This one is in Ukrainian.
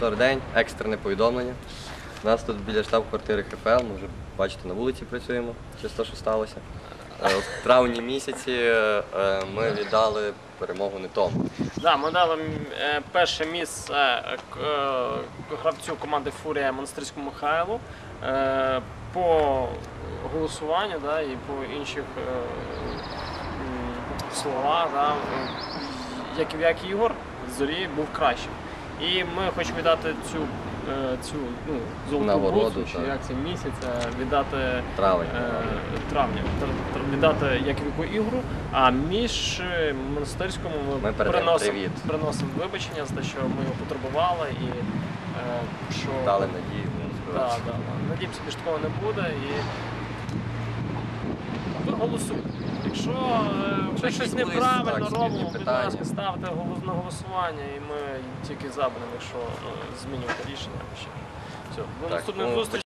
Добрий день, екстрене повідомлення. У нас тут біля штаб-квартири ХФЛ, ми вже бачите, на вулиці працюємо, те, що сталося. Е, В травні місяці е, ми віддали перемогу не тому. Да, ми дали е, перше місце е, е, гравцю команди Фурія Монастирському Михайлу е, по голосуванню да, і по інших е, словах, да, е, як, як Ігор зорі був кращим. І ми хочемо віддати цю, е, цю ну, золоту Нагороду, бусу, чи так. як це місяць, е, віддати Травень. е, травня тр- тр- віддати як віку ігру, а між монастирському ми, Ми передаємо приносимо, привіт. приносимо вибачення за те, що ми його потребували і е, що Дали надію. да, да, надіємося, більш такого не буде і ви голосуйте. Якщо е, ви щось якісь неправильно так, робимо, будь питання. ласка, ставте голос на голосування, і ми тільки за будемо, якщо ну, змінювати рішення. Все, до Так, наступних ну, зустрічей.